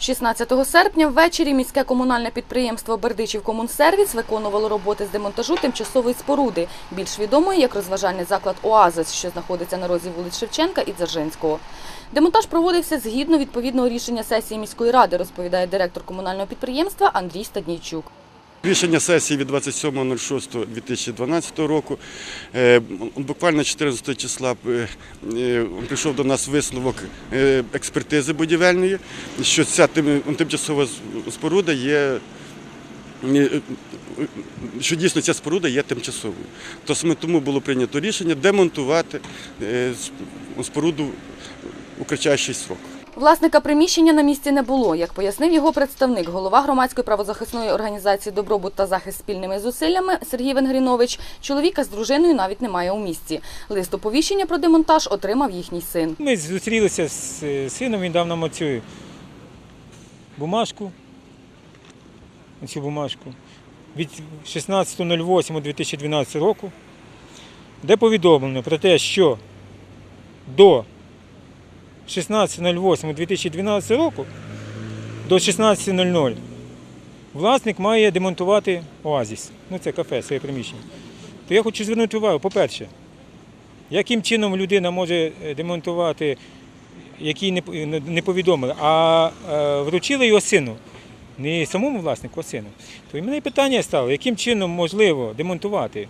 16 серпня ввечері міське комунальне підприємство Бердичів Комунсервіс виконувало роботи з демонтажу тимчасової споруди, більш відомої як розважальний заклад Оазис, що знаходиться на розі вулиць Шевченка і Дзержинського. Демонтаж проводився згідно відповідного рішення сесії міської ради, розповідає директор комунального підприємства Андрій Стаднійчук. Рішення сесії від 27.06.2012 року. Е, Буквально 14 числа е, е, прийшов до нас висновок експертизи будівельної, що ця тимчасова споруда є. Що дійсно ця споруда є тимчасовою. Тому було прийнято рішення демонтувати споруду у кратчайший срок. Власника приміщення на місці не було. Як пояснив його представник, голова громадської правозахисної організації Добробут та захист спільними зусиллями Сергій Венгрінович, чоловіка з дружиною навіть немає у місті. Лист оповіщення про демонтаж отримав їхній син. Ми зустрілися з е, сином, він дав нам оцю бумажку. Цю бумажку від 16.08.2012 року, де повідомлено про те, що до 16.08.2012 року до 16.00 власник має демонтувати оазіс. Ну, це кафе, своє приміщення. То я хочу звернути увагу, по-перше, яким чином людина може е, демонтувати, який не, повідомили, а е, вручили його сину, не самому власнику, а сину. То і мене питання стало, яким чином можливо демонтувати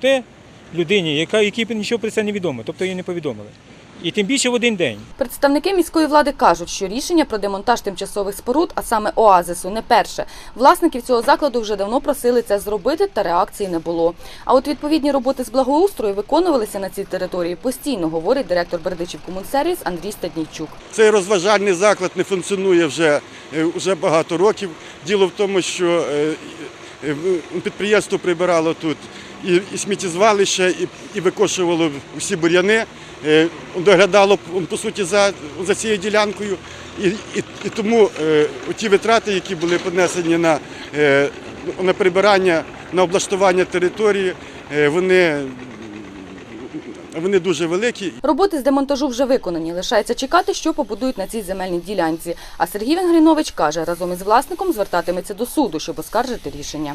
те людині, яка, якій нічого про це не відомо, тобто її не повідомили. І тим більше в один день. Представники міської влади кажуть, що рішення про демонтаж тимчасових споруд, а саме оазису, не перше. Власників цього закладу вже давно просили це зробити, та реакції не було. А от відповідні роботи з благоустрою виконувалися на цій території постійно, говорить директор Бердичів Комунсервіс Андрій Стаднійчук. Цей розважальний заклад не функціонує вже, е, вже багато років. Діло в тому, що е, е, підприємство прибирало тут і, і сміттєзвалище, і, і викошувало всі бур'яни, е, доглядало по суті за, за цією ділянкою. І, і, і тому е, ті витрати, які були понесені на, е, на прибирання, на облаштування території, е, вони, вони дуже великі. Роботи з демонтажу вже виконані. Лишається чекати, що побудують на цій земельній ділянці. А Сергій Венгринович каже, разом із власником звертатиметься до суду, щоб оскаржити рішення.